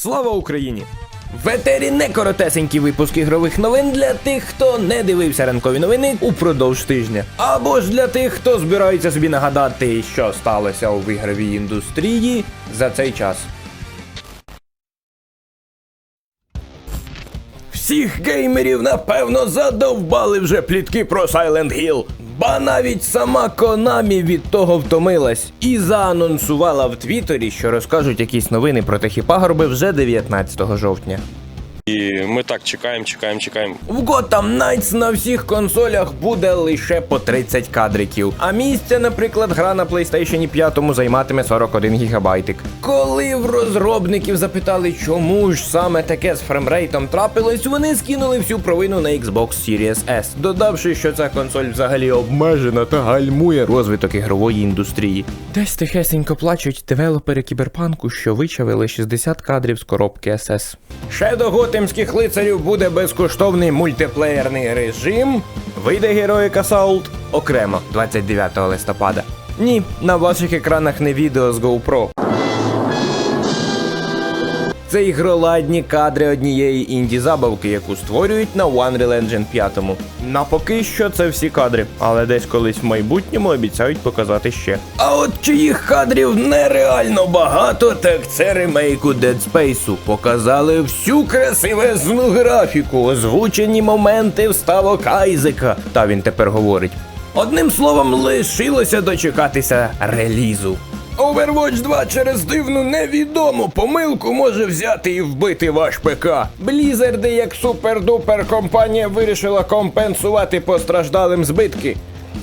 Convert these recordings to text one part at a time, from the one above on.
Слава Україні! В етері не коротесенький випуск ігрових новин для тих, хто не дивився ранкові новини упродовж тижня. Або ж для тих, хто збирається собі нагадати, що сталося у ігровій індустрії за цей час. Всіх геймерів, напевно, задовбали вже плітки про Silent Hill. Ба навіть сама Konami від того втомилась і заанонсувала в Твіттері, що розкажуть якісь новини про такі пагорби вже 19 жовтня. І ми так чекаємо, чекаємо, чекаємо. В Gotham Knights на всіх консолях буде лише по 30 кадриків, а місця, наприклад, гра на PlayStation 5 займатиме 41 гігабайтик. Коли в розробників запитали, чому ж саме таке з фремрейтом трапилось, вони скинули всю провину на Xbox Series S, додавши, що ця консоль взагалі обмежена та гальмує розвиток ігрової індустрії. Десь тихесенько плачуть девелопери кіберпанку, що вичавили 60 кадрів з коробки SS. Ще до готемських лицарів буде безкоштовний мультиплеєрний режим. Вийде герої Assault окремо 29 листопада. Ні, на ваших екранах не відео з GoPro. Це ігроладні кадри однієї інді-забавки, яку створюють на Unreal Engine 5. На поки що це всі кадри, але десь колись в майбутньому обіцяють показати ще. А от чиїх кадрів нереально багато, так це ремейку Dead Space. Показали всю красивезну графіку, озвучені моменти вставок Айзека. Та він тепер говорить. Одним словом, лишилося дочекатися релізу. Overwatch 2 через дивну невідому помилку може взяти і вбити ваш ПК. Blizzard, як супер-дупер компанія, вирішила компенсувати постраждалим збитки.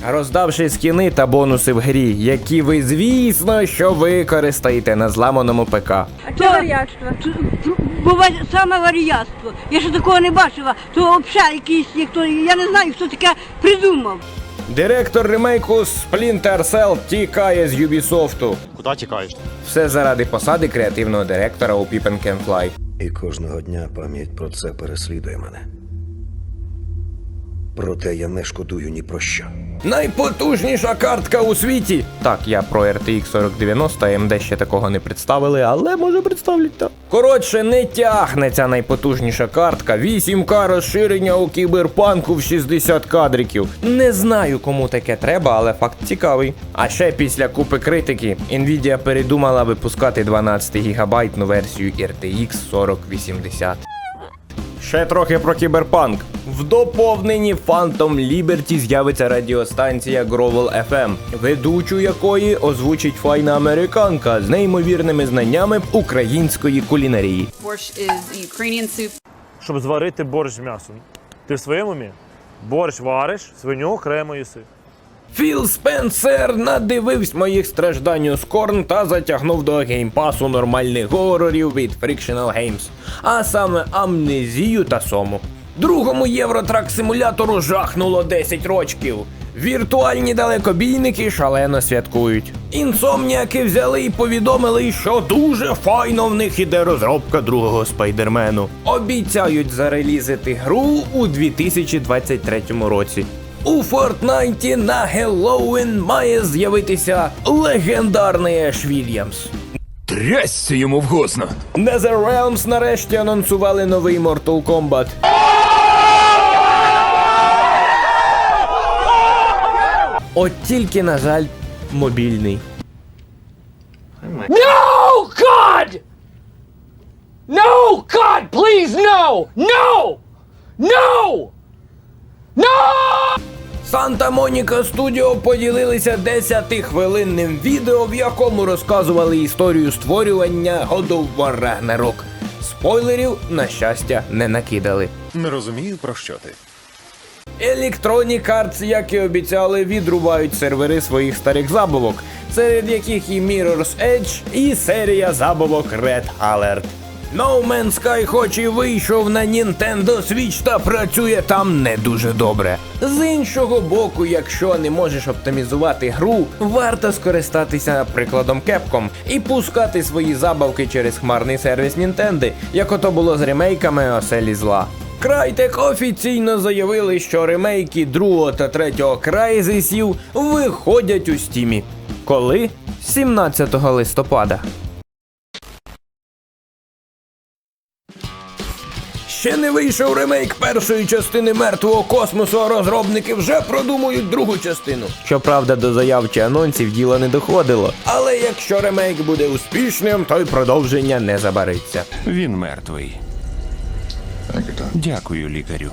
Роздавши скіни та бонуси в грі, які ви, звісно, що використаєте на зламаному ПК. А це вар'ятство. Буває саме вар'ятство. Я ще такого не бачила. То взагалі якийсь, як то, я не знаю, хто таке придумав. Директор ремейку Splinter Cell тікає з Юбісофту. Куди тікаєш? Все заради посади креативного директора у People Can Fly. І кожного дня пам'ять про це переслідує мене. Проте я не шкодую ні про що. Найпотужніша картка у світі. Так, я про RTX 4090 AMD ще такого не представили, але може представлять так. Коротше, не тягне ця найпотужніша картка. 8К розширення у кіберпанку в 60 кадриків. Не знаю, кому таке треба, але факт цікавий. А ще після купи критики Nvidia передумала випускати 12 гігабайтну версію RTX 4080. Ще трохи про кіберпанк. В доповненні Phantom Liberty з'явиться радіостанція Grovel FM, ведучу якої озвучить файна американка з неймовірними знаннями української кулінарії. Borscht is Ukrainian soup. Щоб зварити борщ з м'ясом. Ти в своєму умі? Борщ вариш, свиню окремо їси. Філ Спенсер надивився моїх страждань у Скорн та затягнув до геймпасу нормальних горорів від Frictional Games, а саме Амнезію та Сому. Другому євротрак симулятору жахнуло 10 рочків. Віртуальні далекобійники шалено святкують. Інсомніаки взяли і повідомили, що дуже файно в них іде розробка другого спайдермену. Обіцяють зарелізити гру у 2023 році. У Фортнайті на Геллоуін має з'явитися легендарний Еш Вільямс. Трясся йому вгосно. NetherRealms нарешті анонсували новий Mortal Kombat. От тільки, на жаль, мобільний. No, God! No, God, please, no! No! No! No! Санта Моніка Студіо поділилися 10-хвилинним відео, в якому розказували історію створювання God of War Ragnarok. Спойлерів, на щастя, не накидали. Не розумію, про що ти. Electronic Arts, як і обіцяли, відрубають сервери своїх старих забавок, серед яких і Mirror's Edge, і серія забавок Red Alert. No Man's Sky хоч і вийшов на Nintendo Switch та працює там не дуже добре. З іншого боку, якщо не можеш оптимізувати гру, варто скористатися прикладом Capcom і пускати свої забавки через хмарний сервіс Nintendo, як ото було з ремейками Оселі Зла. Крайтек офіційно заявили, що ремейки другого та третього Крайзисів виходять у стімі. Коли? 17 листопада. Ще не вийшов ремейк першої частини мертвого космосу, а розробники вже продумують другу частину. Щоправда, до заяв чи анонсів діло не доходило. Але якщо ремейк буде успішним, то й продовження не забариться. Він мертвий. Дякую, лікарю.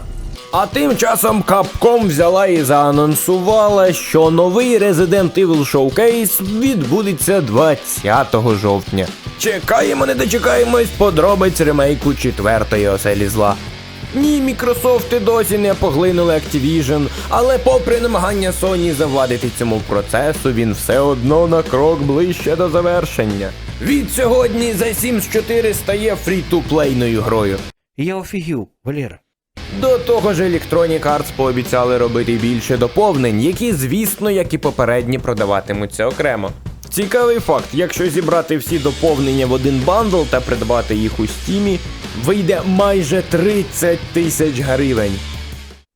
А тим часом Capcom взяла і заанонсувала, що новий Resident Evil Showcase відбудеться 20 жовтня. Чекаємо, не дочекаємось подробиць ремейку четвертої оселі зла. Ні, Мікрософти досі не поглинули Activision, але попри намагання Sony завадити цьому процесу, він все одно на крок ближче до завершення. Від сьогодні The Sims 4 стає фрі-ту-плейною грою. Я офігів, Валера. До того ж, Electronic Arts пообіцяли робити більше доповнень, які, звісно, як і попередні, продаватимуться окремо. Цікавий факт, якщо зібрати всі доповнення в один бандл та придбати їх у стімі, вийде майже 30 тисяч гривень.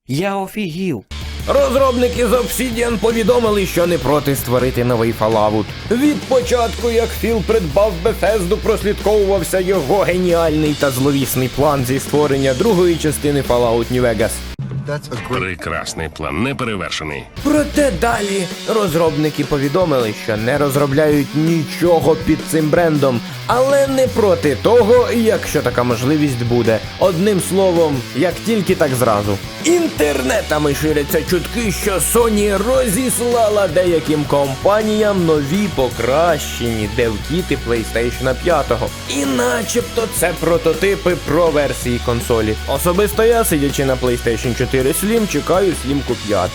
Я офігів. Розробники з Obsidian повідомили, що не проти створити новий Fallout. Від початку, як Філ придбав Bethesda, прослідковувався його геніальний та зловісний план зі створення другої частини Fallout New Vegas. Прекрасний план, неперевершений. Проте далі розробники повідомили, що не розробляють нічого під цим брендом, але не проти того, якщо така можливість буде. Одним словом, як тільки так зразу. Інтернетами ширяться чутки, що Sony розіслала деяким компаніям нові покращені девкіти PlayStation 5. І начебто це прототипи про версії консолі. Особисто я, сидячи на PlayStation 4 Slim, чекаю Slimку 5.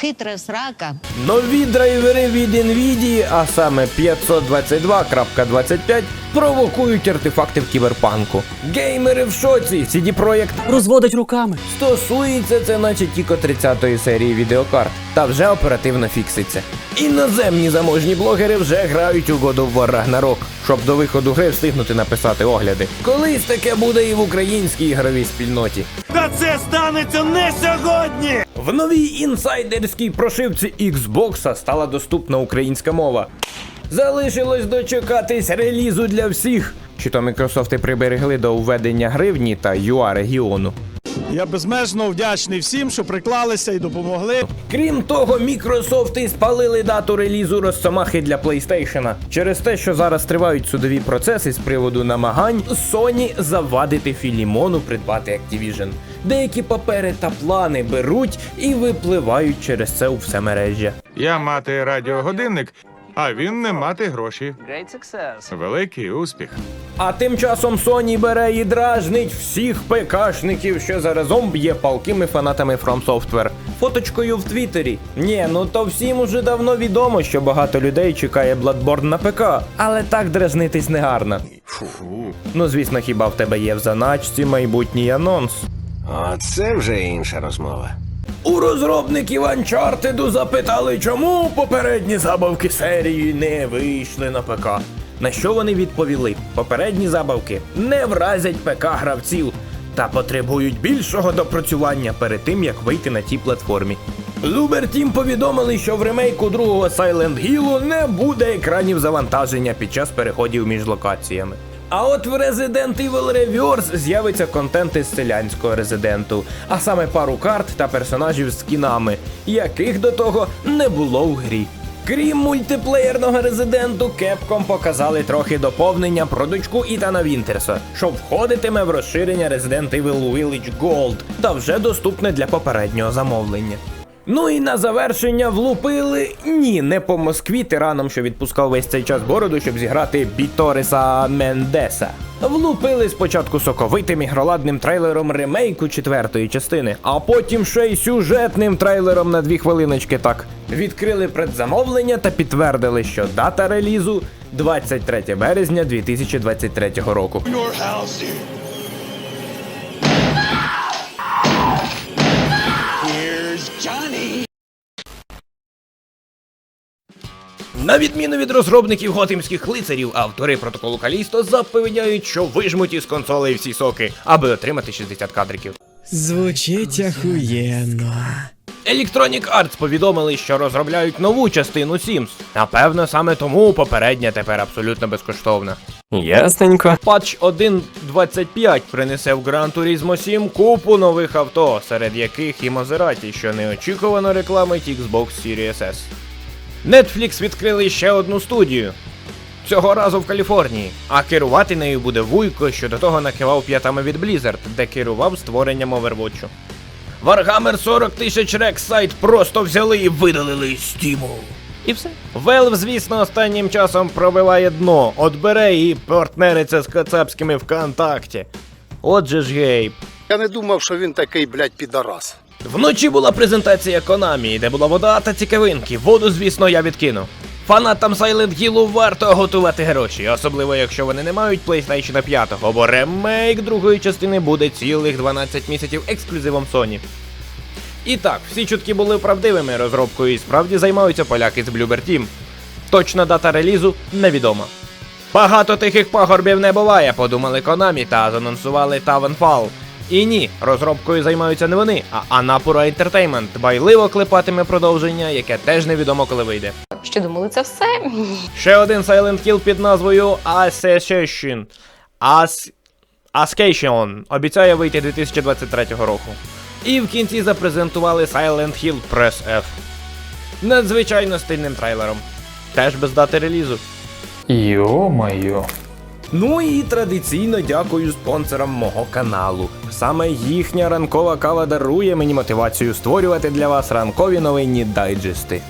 Хитра срака. Нові драйвери від Nvidia, а саме 522.25, провокують артефакти в кіберпанку. Геймери в шоці, CD Projekt Розводить руками. стосується це наче тільки 30-ї серії відеокарт, та вже оперативно фікситься. Іноземні заможні блогери вже грають у God of War Ragnarok, щоб до виходу гри встигнути написати огляди. Колись таке буде і в українській ігровій спільноті. Та це станеться не сьогодні! В новій інсайдерській прошивці Xbox стала доступна українська мова. Залишилось дочекатись релізу для всіх. Чи то Мікрософти приберегли до введення гривні та ЮА регіону. Я безмежно вдячний всім, що приклалися і допомогли. Крім того, Мікрософти спалили дату релізу Росомахи для PlayStation через те, що зараз тривають судові процеси з приводу намагань Sony завадити Філімону придбати Activision. Деякі папери та плани беруть і випливають через це у всемережжя. Я мати радіогодинник, а він не мати гроші. Великий успіх. А тим часом Sony бере і дражнить всіх ПКшників, що заразом б'є палкими фанатами From Software. Фоточкою в Твіттері. Ні, ну то всім уже давно відомо, що багато людей чекає Bloodborne на ПК, але так дразнитись не гарно. Ну звісно, хіба в тебе є в заначці майбутній анонс. А це вже інша розмова. У розробників Uncharted запитали, чому попередні забавки серії не вийшли на ПК. На що вони відповіли? Попередні забавки не вразять ПК гравців та потребують більшого допрацювання перед тим, як вийти на тій платформі. Team повідомили, що в ремейку другого Silent Hill не буде екранів завантаження під час переходів між локаціями. А от в Resident Evil Reverse з'явиться контент із селянського резиденту, а саме пару карт та персонажів з скінами, яких до того не було в грі. Крім мультиплеєрного резиденту, Capcom показали трохи доповнення про дочку Ітана Вінтерса, що входитиме в розширення Resident Evil Village Gold та вже доступне для попереднього замовлення. Ну і на завершення влупили ні, не по Москві тираном, що відпускав весь цей час бороду, щоб зіграти Біториса Мендеса. Влупили спочатку соковитим ігроладним трейлером ремейку четвертої частини, а потім ще й сюжетним трейлером на дві хвилиночки так. Відкрили предзамовлення та підтвердили, що дата релізу 23 березня 2023 року. На відміну від розробників готимських лицарів, автори протоколу Калісто запевняють, що вижмуть із консолей всі соки, аби отримати 60 кадриків. Звучить ахуєнно. Electronic Arts повідомили, що розробляють нову частину Sims. Напевно, саме тому попередня тепер абсолютно безкоштовна. Ясненько. Патч 1.25 принесе в Gran Turismo 7 купу нових авто, серед яких і Мазераті, що неочікувано рекламить Xbox Series S. Netflix відкрили ще одну студію. Цього разу в Каліфорнії. А керувати нею буде Вуйко, що до того накивав п'ятами від Blizzard, де керував створенням Overwatch. Warhammer 40 тисяч Rex сайт просто взяли і видалили з І все. Valve, звісно, останнім часом пробиває дно, от бере і партнериться з кацапськими ВКонтакті. Отже ж гейб. Я не думав, що він такий, блядь, підарас. Вночі була презентація Konami, де була вода та цікавинки. Воду, звісно, я відкину. Фанатам Silent Hill варто готувати гроші, особливо якщо вони не мають PlayStation 5, бо ремейк другої частини буде цілих 12 місяців ексклюзивом Sony. І так, всі чутки були правдивими розробкою і справді займаються поляки з Bloober Team. Точна дата релізу невідома. Багато тихих пагорбів не буває, подумали Konami та занонсували Tavenfall. І ні, розробкою займаються не вони, а Anapura Entertainment байливо клепатиме продовження, яке теж невідомо коли вийде. Що думали, це все? Ще один Silent Hill під назвою Assassination. As... Ascension обіцяє вийти 2023 року. І в кінці запрезентували Silent Hill Press F. Надзвичайно стильним трейлером. Теж без дати релізу. Йо-моє. Ну і традиційно дякую спонсорам мого каналу. Саме їхня ранкова кава дарує мені мотивацію створювати для вас ранкові новинні дайджести.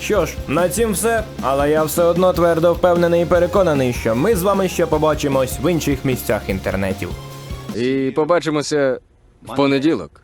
Що ж, на цім все, але я все одно твердо впевнений і переконаний, що ми з вами ще побачимось в інших місцях інтернетів. І побачимося в понеділок.